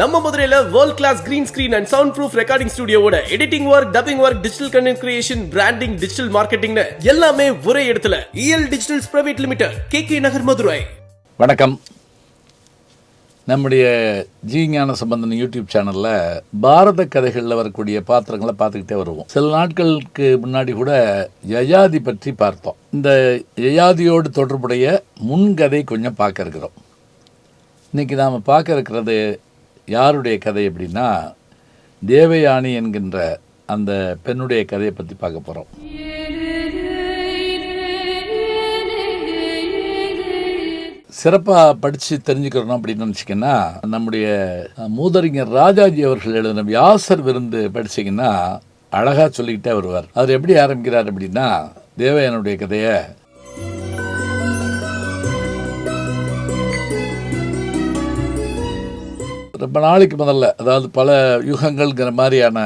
நம்ம மதுரையில world class green screen and sound proof recording ஸ்டுடியோட editing work dubbing work digital content creation branding digital மார்க்கெட்டிங்னு எல்லாமே ஒரே இடத்துல. EL digitals private limited K K Nagar Madurai வணக்கம். நம்முடைய G ஞான Sampanthan YouTube சேனலில் பாரத கதைகளில் வரக்கூடிய பாத்திரங்களை பார்த்துக்கிட்டே வருவோம். சில நாட்களுக்கு முன்னாடி கூட யயாதி பற்றி பார்த்தோம். இந்த யயாதியோடு தொடர்புடைய முன்கதை கொஞ்சம் பார்க்க இருக்கிறோம். இன்றைக்கி நாம் பார்க்க இருக்கிறது யாருடைய கதை அப்படின்னா தேவயானி என்கின்ற அந்த பெண்ணுடைய கதையை பற்றி பார்க்க போகிறோம் சிறப்பாக படித்து தெரிஞ்சுக்கிறோம் அப்படின்னு நினச்சிங்கன்னா நம்முடைய மூதறிஞர் ராஜாஜி அவர்கள் எழுதின வியாசர் விருந்து படிச்சீங்கன்னா அழகாக சொல்லிக்கிட்டே வருவார். அவர் எப்படி ஆரம்பிக்கிறார் அப்படின்னா தேவயானுடைய கதையை ரொம்ப நாளைக்கு முதல்ல அதாவது பல யுகங்கள்ங்கிற மாதிரியான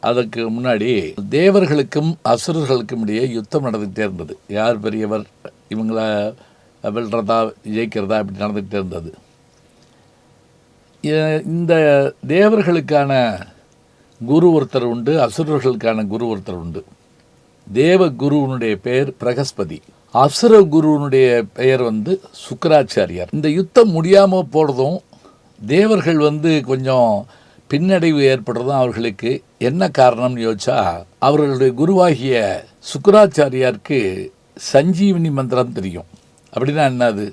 அதுக்கு முன்னாடி தேவர்களுக்கும் அசுரர்களுக்கும் இடையே யுத்தம் நடந்துகிட்டே இருந்தது. யார் பெரியவர்? இவங்கள வெல்றதா ஜெயிக்கிறதா இப்படி நடந்துகிட்டே இருந்தது. இந்த தேவர்களுக்கான குரு ஒருத்தர் உண்டு அசுரர்களுக்கான குரு ஒருத்தர் உண்டு. தேவ குருவனுடைய பெயர் பிரகஸ்பதி. அசுர குருவனுடைய பெயர் வந்து சுக்கராச்சாரியார். இந்த யுத்தம் முடியாமல் போகிறதும் தேவர்கள் வந்து கொஞ்சம் பின்னடைவு ஏற்படுறதும் அவர்களுக்கு என்ன காரணம்னு யோசிச்சா அவர்களுடைய குருவாகிய சுக்கராச்சாரியாருக்கு சஞ்சீவினி மந்திரம் தெரியும். அப்படின்னா என்னது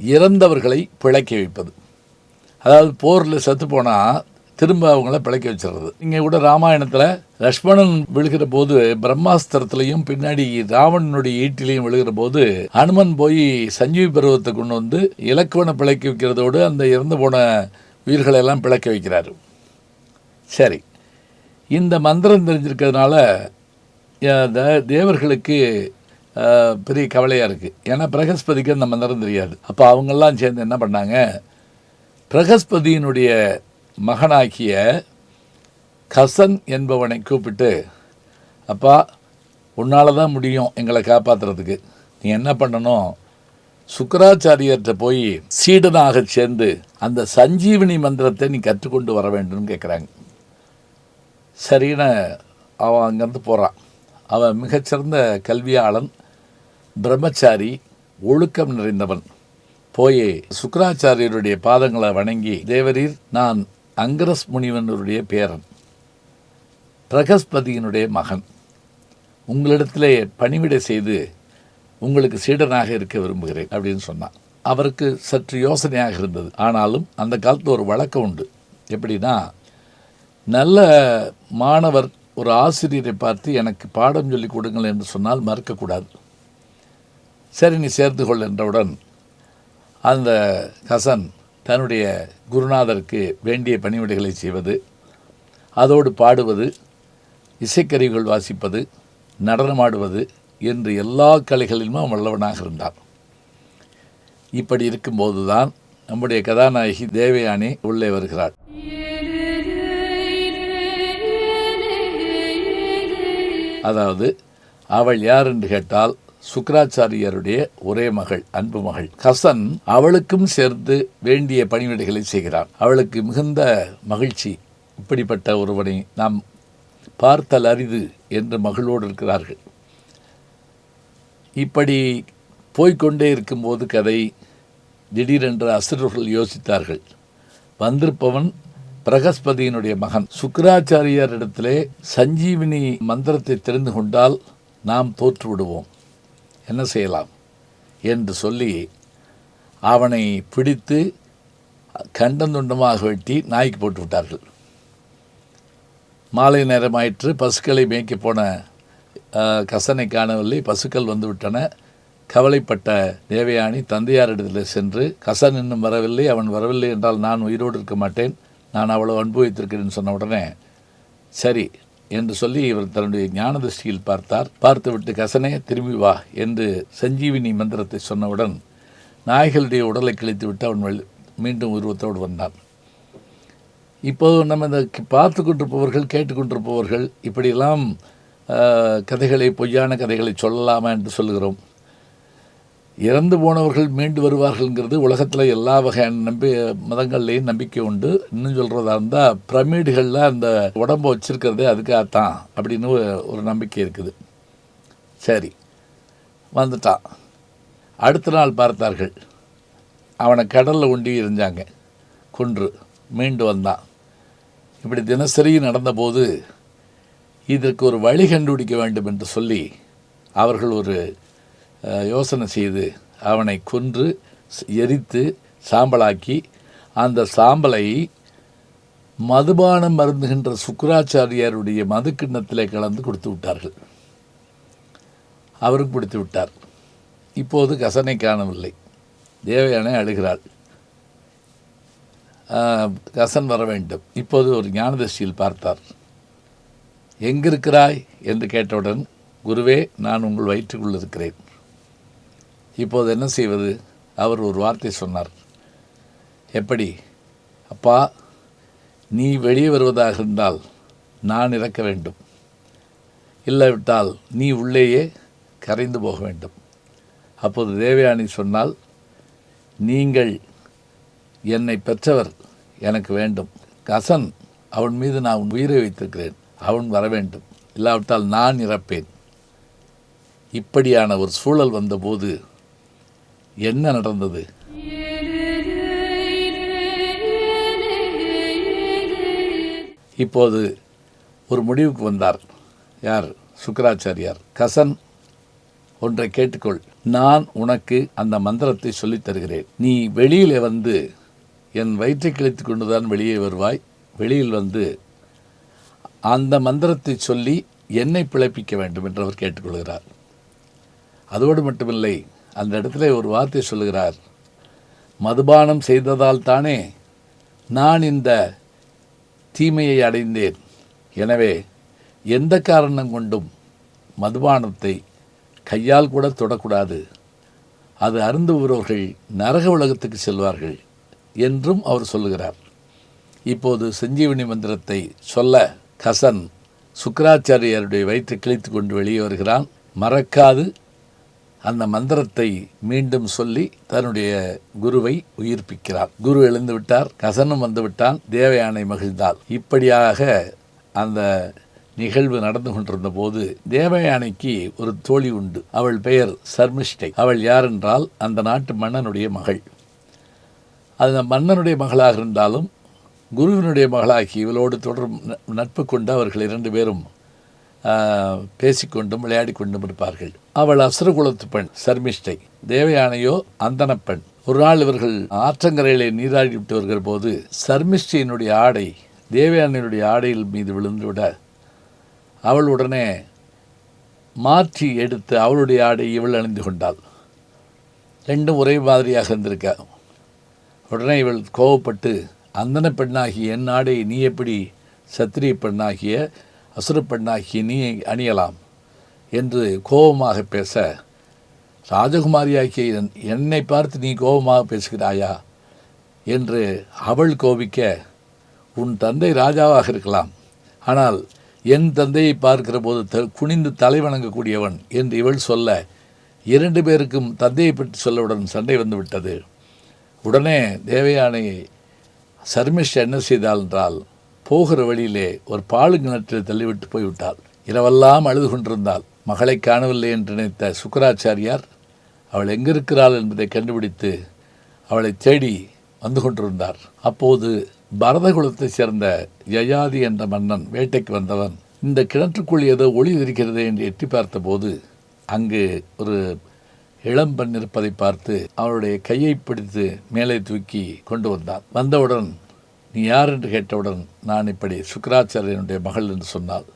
இறந்தவர்களை பிழைக்க வைப்பது. அதாவது போரில் செத்து போனால் திரும்ப அவங்கள பிழைக்க வச்சிடுறது. இங்கே கூட ராமாயணத்தில் லக்ஷ்மணன் விழுகிற போது பிரம்மாஸ்திரத்திலையும் பின்னாடி ராவணனுடைய ஈட்டிலையும் விழுகிற போது ஹனுமன் போய் சஞ்சீவி பருவத்தை கொண்டு வந்து இலக்குவனை பிழைக்க வைக்கிறதோடு அந்த இறந்து போன உயிர்களை எல்லாம் பிழைக்க வைக்கிறாரு. சரி. இந்த மந்திரம் தெரிஞ்சிருக்கிறதுனால த- தேவர்களுக்கு பெரிய கவலையாக இருக்குது ஏன்னா பிரகஸ்பதிக்கு அந்த மந்திரம் தெரியாது. அப்போ அவங்கெல்லாம் சேர்ந்து என்ன பண்ணாங்க? பிரகஸ்பதியினுடைய மகனாகிய கசன் என்பவனை கூப்பிட்டு அப்பா உன்னால் தான் முடியும் எங்களை காப்பாற்றுறதுக்கு நீ என்ன பண்ணணும்? சுக்கராச்சாரியர்கிட்ட போய் சீடனாக சேர்ந்து அந்த சஞ்சீவினி மந்திரத்தை நீ கற்றுக்கொண்டு வர வேண்டும்னு கேட்குறாங்க சரின்னு அவன் அங்கேருந்து போகிறான் அவன் மிகச்சிறந்த கல்வியாளன் பிரம்மச்சாரி ஒழுக்கம் நிறைந்தவன். போய் சுக்கராச்சாரியருடைய பாதங்களை வணங்கி தேவரீர் நான் அங்கரஸ் முனிவனுடைய பேரன். பிரகஸ்பதியினுடைய மகன். உங்களிடத்திலே பணிவிடை செய்து உங்களுக்கு சீடனாக இருக்க விரும்புகிறேன் அப்படின்னு சொன்னான். அவருக்கு சற்று யோசனையாக இருந்தது. ஆனாலும் அந்த காலத்தில் ஒரு வழக்கம் உண்டு. எப்படின்னா நல்ல மாணவர் ஒரு ஆசிரியரை பார்த்து எனக்கு பாடம் சொல்லிக் கொடுங்கள் என்று சொன்னால் மறுக்கக்கூடாது. சரி நீ சேர்ந்து கொள் என்றவுடன் அந்த கசன் தன்னுடைய குருநாதருக்கு வேண்டிய பணிவிடைகளை செய்வது அதோடு பாடுவது இசைக்கருவிகள் வாசிப்பது நடனமாடுவது என்று எல்லா கலைகளிலுமே வல்லவனாக இருந்தார் இப்படி இருக்கும்போது தான் நம்முடைய கதாநாயகி தேவயானி உள்ளே வருகிறாள். அதாவது அவள் யார் என்று கேட்டால் சுக்கராச்சாரியருடைய ஒரே மகள் அன்பு மகள். கசன் அவளுக்கும் சேர்ந்து வேண்டிய பணிவிடைகளை செய்கிறான். அவளுக்கு மிகுந்த மகிழ்ச்சி. இப்படிப்பட்ட ஒருவனை நாம் பார்த்தல் அரிது என்று மகளோடு இருக்கிறார்கள். இப்படி போய்க்கொண்டே இருக்கும்போது கதை திடீரென்று அசுரர்கள் யோசித்தார்கள். வந்திருப்பவன் பிரகஸ்பதியினுடைய மகன். சுக்கராச்சாரியாரிடத்திலே சஞ்சீவினி மந்திரத்தை தெரிந்து கொண்டால் நாம் தோற்று விடுவோம் என்ன செய்யலாம் என்று சொல்லி அவனை பிடித்து கண்டந்துண்டமாக வெட்டி நாய்க்கு போட்டு விட்டார்கள். மாலை நேரமாயிற்று பசுக்களை மேய்க்க போன கசனை காணவில்லை. பசுக்கள் வந்துவிட்டன கவலைப்பட்ட தேவயானி தந்தையாரிடத்தில் சென்று கசன் இன்னும் வரவில்லை அவன் வரவில்லை என்றால் நான் உயிரோடு இருக்க மாட்டேன். நான் அவ்வளவு அனுபவித்திருக்கிறேன்னு சொன்ன உடனே சரி என்று சொல்லி இவர் தன்னுடைய ஞான திருஷ்டியில் பார்த்தார். பார்த்துவிட்டு கசனே திரும்பி வா என்று சஞ்சீவினி மந்திரத்தை சொன்னவுடன் நாய்களுடைய உடலை கிழித்துவிட்டு அவன் மீண்டும் உருவத்தோடு வந்தான். இப்போது நம்ம இந்த பார்த்து கொண்டிருப்பவர்கள் கேட்டுக்கொண்டிருப்பவர்கள் இப்படியெல்லாம் கதைகளை பொய்யான கதைகளை சொல்லலாமா என்று சொல்லுகிறோம். இறந்து போனவர்கள் மீண்டு வருவார்கள்ங்கிறது உலகத்தில் எல்லா வகையான நம்பி மதங்கள்லேயும் நம்பிக்கை உண்டு. இன்னும் சொல்கிறதா இருந்தால் பிரமிடுகளில் அந்த உடம்பை அதுக்காக அதுக்காகத்தான் அப்படின்னு ஒரு- நம்பிக்கை இருக்குது. சரி வந்துட்டான். அடுத்த நாள் பார்த்தார்கள். அவனை கடலில் உண்டி இருந்தாங்க கொன்று மீண்டு வந்தான். இப்படி தினசரி நடந்தபோது இதற்கு ஒரு வழி கண்டுபிடிக்க வேண்டும் என்று சொல்லி அவர்கள் ஒரு யோசனை செய்து அவனை கொன்று எரித்து சாம்பலாக்கி அந்த சாம்பலை மதுபானம் மருந்துகின்ற சுக்கராச்சாரியாருடைய மதுக்கிண்ணத்திலே கலந்து கொடுத்து விட்டார்கள். அவருக்கு பிடித்து விட்டார். இப்போது கசனை காணவில்லை. தேவயானை அழுகிறாள். கசன் வர வேண்டும். இப்போது ஒரு ஞானதர்ஷியில் பார்த்தார். எங்கிருக்கிறாய்? என்று கேட்டவுடன் குருவே நான் உங்கள் வயிற்றுக்குள் இருக்கிறேன். இப்போது என்ன செய்வது? அவர் ஒரு வார்த்தை சொன்னார். எப்படி? அப்பா நீ வெளியே வருவதாக இருந்தால் நான் இறக்க வேண்டும். இல்லாவிட்டால் நீ உள்ளேயே கரைந்து போக வேண்டும். அப்போது தேவயானி சொன்னால் நீங்கள் என்னை பெற்றவர் எனக்கு வேண்டும். கசன் அவன் மீது நான் உயிரை வைத்திருக்கிறேன். அவன் வர வேண்டும். இல்லாவிட்டால் நான் இறப்பேன். இப்படியான ஒரு சூழல் வந்தபோது என்ன நடந்தது? இப்போது ஒரு முடிவுக்கு வந்தார். யார்? சுக்கராச்சாரியார். கசன் ஒன்றை கேட்டுக்கொள். நான் உனக்கு அந்த மந்திரத்தை சொல்லித் தருகிறேன். நீ வெளியிலே வந்து என் வயிற்றை கிழித்து கொண்டுதான் வெளியே வருவாய். வெளியில் வந்து அந்த மந்திரத்தை சொல்லி என்னை பிழைப்பிக்க வேண்டும் என்று அவர் கேட்டுக்கொள்கிறார். அதோடு மட்டுமில்லை அந்த இடத்துல ஒரு வார்த்தை சொல்லுகிறார். மதுபானம் செய்ததால் தானே நான் இந்த தீமையை அடைந்தேன். எனவே எந்த காரணம் கொண்டும் மதுபானத்தை கையால் கூட தொடக்கூடாது. அது அருந்துகிறவர்கள் நரக உலகத்துக்கு செல்வார்கள் என்றும் அவர் சொல்லுகிறார். இப்போது சஞ்சீவனி மந்திரத்தை சொல்ல கசன் சுக்கராச்சாரியருடைய வயிற்றை கிழித்து கொண்டு வெளியே வருகிறான். மறக்காது அந்த மந்திரத்தை மீண்டும் சொல்லி தன்னுடைய குருவை உயிர்ப்பிக்கிறார். குரு எழுந்து விட்டார் கசனும் வந்துவிட்டான் தேவயானை மகிழ்ந்தாள். இப்படியாக அந்த நிகழ்வு நடந்து கொண்டிருந்த போது தேவயானைக்கு ஒரு தோழி உண்டு. அவள் பெயர் சர்மிஷ்டை. அவள் யார் என்றால் அந்த நாட்டு மன்னனுடைய மகள். அந்த மன்னனுடைய மகளாக இருந்தாலும் குருவினுடைய மகளாகி இவளோடு தொடரும் நட்பு கொண்டு அவர்கள் இரண்டு பேரும் பேசிக்கொண்டும் விளையாடி கொண்டும் இருப்பார்கள். அவள் அசுரகுலத்து பெண் சர்மிஷ்டை தேவயானையோ அந்தன பெண். ஒரு நாள் இவர்கள் ஆற்றங்கரையிலே நீராடி விட்டு வருகிற போது சர்மிஷ்டியினுடைய ஆடை தேவயானையினுடைய ஆடையில் மீது விழுந்துவிட அவள் உடனே மாற்றி எடுத்து அவளுடைய ஆடை இவள் அணிந்து கொண்டாள். ரெண்டும் ஒரே மாதிரியாக இருந்திருக்க. உடனே இவள் கோவப்பட்டு அந்தன பெண்ணாகிய என் ஆடை நீ எப்படி சத்திரிய பெண்ணாகிய அசுர பெண்ணாகிய நீ அணியலாம் என்று கோபமாக பேச ராஜகுமாரியாகிய என்- என்னை பார்த்து நீ கோபமாக பேசுகிறாயா என்று அவள் கோபிக்க உன் தந்தை ராஜாவாக இருக்கலாம். ஆனால் என் தந்தையை பார்க்கிற போது த குனிந்து தலை வணங்கக்கூடியவன் என்று இவள் சொல்ல இரண்டு பேருக்கும் தந்தையை பற்றி சொல்லவுடன் சண்டை வந்து விட்டது உடனே தேவயானை சர்மிஷ் என்ன செய்தாள் என்றால் போகிற வழியிலே ஒரு பாலுங்கிணற்றில் தள்ளிவிட்டு போய்விட்டாள். இரவெல்லாம் அழுது கொண்டிருந்தாள். மகளை காணவில்லை என்று நினைத்த சுக்கராச்சாரியார் அவள் எங்கிருக்கிறாள் என்பதை கண்டுபிடித்து அவளை தேடி வந்து கொண்டிருந்தார். அப்போது பரதகுலத்தைச் சேர்ந்த யயாதி என்ற மன்னன் வேட்டைக்கு வந்தவன் இந்த கிணற்றுக்குள் ஏதோ ஒளி இருக்கிறது என்று எட்டி பார்த்தபோது அங்கு ஒரு இளம்பெண் இருப்பதை பார்த்து அவளுடைய கையை பிடித்து மேலே தூக்கி கொண்டு வந்தான். வந்தவுடன் நீ யார் என்று கேட்டவுடன் நான் இப்படி சுக்கராச்சாரியனுடைய மகள் என்று சொன்னாள்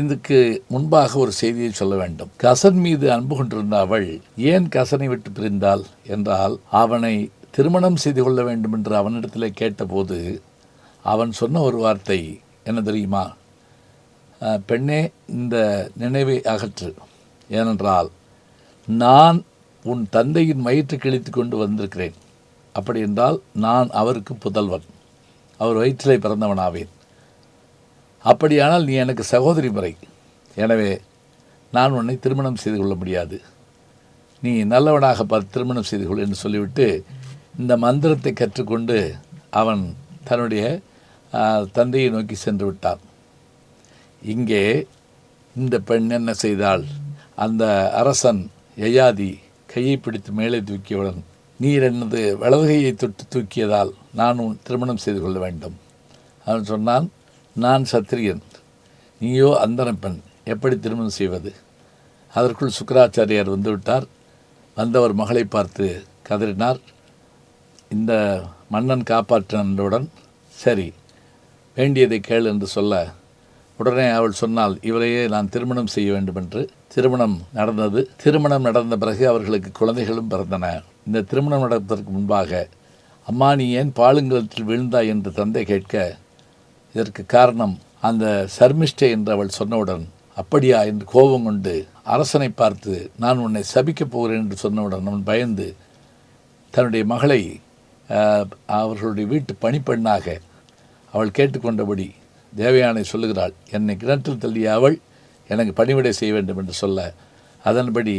இதுக்கு முன்பாக ஒரு செய்தியை சொல்ல வேண்டும். கசன் மீது அன்பு கொண்டிருந்த அவள் ஏன் கசனை விட்டு பிரிந்தாள் என்றால் அவனை திருமணம் செய்து கொள்ள வேண்டும் என்று அவனிடத்திலே கேட்டபோது அவன் சொன்ன ஒரு வார்த்தை என்ன தெரியுமா? பெண்ணே இந்த நினைவை அகற்று. ஏனென்றால் நான் உன் தந்தையின் வயிற்று கிழித்து கொண்டு வந்திருக்கிறேன். அப்படி என்றால் நான் அவருக்கு புதல்வன். அவர் வயிற்றிலே பிறந்தவனாவேன். அப்படியானால் நீ எனக்கு சகோதரி முறை. எனவே நான் உன்னை திருமணம் செய்து கொள்ள முடியாது. நீ நல்லவனாக பார்த்து திருமணம் செய்து கொள் என்று சொல்லிவிட்டு இந்த மந்திரத்தை கற்றுக்கொண்டு அவன் தன்னுடைய தந்தையை நோக்கி சென்று விட்டான். இங்கே இந்த பெண் என்ன செய்தாள்? அந்த அரசன் யயாதி கையை பிடித்து மேலே தூக்கியவுடன் நீர் எனது வலதுகையை தொட்டு தூக்கியதால் நான் உன் திருமணம் செய்து கொள்ள வேண்டும். அவன் சொன்னான் நான் சத்திரியன். நீயோ அந்தன பெண். எப்படி திருமணம் செய்வது? அதற்குள் சுக்கராச்சாரியார் வந்துவிட்டார். வந்தவர் மகளை பார்த்து கதறினார். இந்த மன்னன் காப்பாற்றினவுடன் சரி. வேண்டியதை கேள் என்று சொல்ல உடனே அவள் சொன்னால் இவரையே நான் திருமணம் செய்ய வேண்டும் என்று திருமணம் நடந்தது. திருமணம் நடந்த பிறகு அவர்களுக்கு குழந்தைகளும் பிறந்தன. இந்த திருமணம் நடப்பதற்கு முன்பாக அம்மா நீ ஏன் பாலுங்கலத்தில் விழுந்தாய்? என்று தந்தை கேட்க இதற்கு காரணம் அந்த சர்மிஷ்டை என்று அவள் சொன்னவுடன் அப்படியா? என்று கோபம் கொண்டு அரசனை பார்த்து நான் உன்னை சபிக்கப் போகிறேன் என்று சொன்னவுடன் அவன் பயந்து தன்னுடைய மகளை அவர்களுடைய வீட்டு பணிப்பெண்ணாக அவள் கேட்டுக்கொண்டபடி தேவயானை சொல்லுகிறாள் என்னை கிணற்றில் தள்ளிய அவள் எனக்கு பணிவிடை செய்ய வேண்டும் என்று சொல்ல அதன்படி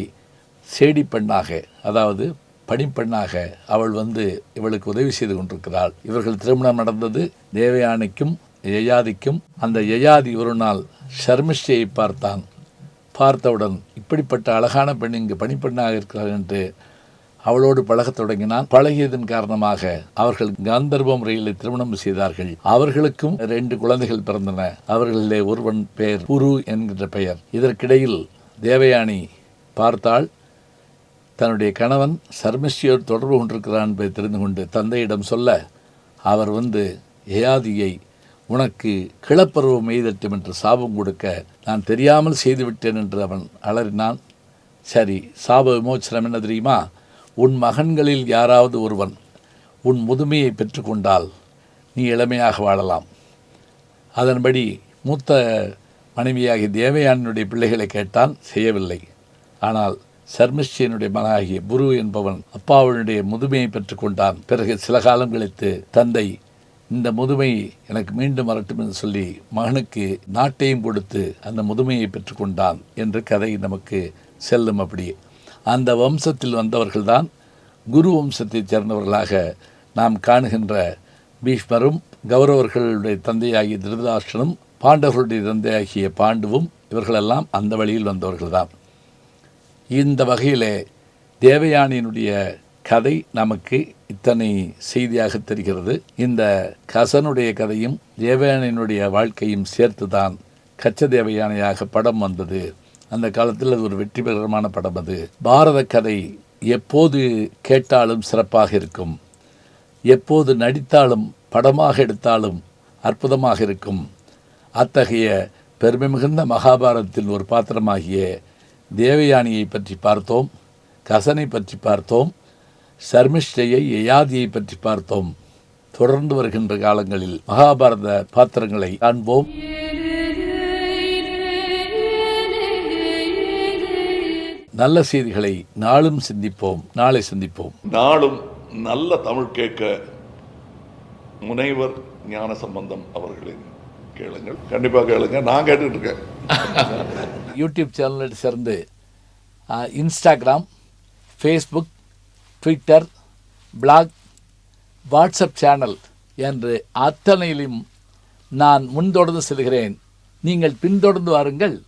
சேடி பெண்ணாக அதாவது பணிப்பெண்ணாக அவள் வந்து இவளுக்கு உதவி செய்து கொண்டிருக்கிறாள். இவர்கள் திருமணம் நடந்தது தேவயானைக்கும் யயாதிக்கும். அந்த யயாதி ஒரு நாள் ஷர்மிஷ்டியை பார்த்தான். பார்த்தவுடன் இப்படிப்பட்ட அழகான பெண் இங்கு பணிப்பெண்ணாக இருக்கிறார் என்று அவளோடு பழகத் தொடங்கினான். பழகியதன் காரணமாக அவர்கள் காந்தர்வ முறையில் திருமணம் செய்தார்கள். அவர்களுக்கும் ரெண்டு குழந்தைகள் பிறந்தன. அவர்களிலே ஒருவன் பெயர் குரு என்கின்ற பெயர். இதற்கிடையில் தேவயானி பார்த்தாள். தன்னுடைய கணவன் சர்மிஷ்டியோர் தொடர்பு கொண்டிருக்கிறான் என்பதை தெரிந்து கொண்டு தந்தையிடம் சொல்ல அவர் வந்து யயாதியை உனக்கு கிளப்பருவம் எய்தட்டும் என்று சாபம் கொடுக்க நான் தெரியாமல் செய்துவிட்டேன் என்று அவன் அலறினான். சரி சாப விமோச்சனம் என்ன தெரியுமா? உன் மகன்களில் யாராவது ஒருவன் உன் முதுமையை பெற்றுக்கொண்டால் நீ இளமையாக வாழலாம். அதன்படி மூத்த மனைவியாகி தேவயானினுடைய பிள்ளைகளை கேட்டான். செய்யவில்லை. ஆனால் சர்மிஷ்டியனுடைய மகனாகிய குரு என்பவன் அப்பாவினுடைய முதுமையை பெற்றுக்கொண்டான். பிறகு சில காலம் கழித்து தந்தை இந்த முதுமை எனக்கு மீண்டும் வரட்டும் என்று சொல்லி மகனுக்கு நாட்டையும் கொடுத்து அந்த முதுமையை பெற்றுக்கொண்டான் என்று கதை நமக்கு செல்லும் அப்படியே அந்த வம்சத்தில் வந்தவர்கள்தான் குரு வம்சத்தைச் சேர்ந்தவர்களாக நாம் காணுகின்ற பீஷ்மரும் கௌரவர்களுடைய தந்தையாகிய திருதாஷ்டனும் பாண்டவர்களுடைய தந்தையாகிய பாண்டுவும் இவர்களெல்லாம் அந்த வழியில் வந்தவர்கள்தான். இந்த வகையிலே தேவயானியினுடைய கதை நமக்கு இத்தனை செய்தியாக தெரிகிறது. இந்த கசனுடைய கதையும் தேவயானியினுடைய வாழ்க்கையும் சேர்த்து தான் கச்ச தேவயானையாக படம் வந்தது. அந்த காலத்தில் அது ஒரு வெற்றிகரமான படம் அது. பாரத கதை எப்போது கேட்டாலும் சிறப்பாக இருக்கும். எப்போது நடித்தாலும் படமாக எடுத்தாலும் அற்புதமாக இருக்கும். அத்தகைய பெருமை மிகுந்த மகாபாரதத்தின் ஒரு பாத்திரமாகிய தேவயானியை பற்றி பார்த்தோம் கசனை பற்றி பார்த்தோம் சர்மிஷ்டையை யயாதியை பற்றி பார்த்தோம். தொடர்ந்து வருகின்ற காலங்களில் மகாபாரத பாத்திரங்களை காண்போம். நல்ல செய்திகளை நாளும் சிந்திப்போம் நாளை சந்திப்போம். நாளும் நல்ல தமிழ் கேட்க முனைவர் ஞான சம்பந்தம் அவர்களின் கேளுங்கள். கண்டிப்பாக கேளுங்க. நான் கேட்டுட்டு இருக்கேன். யூடியூப் சேனலில் சேர்ந்து Instagram Facebook Twitter blog WhatsApp channel என்று அத்தனையிலும் நான் முன்தொடர்ந்து செல்கிறேன். நீங்கள் பின்தொடர்ந்து வாருங்கள்.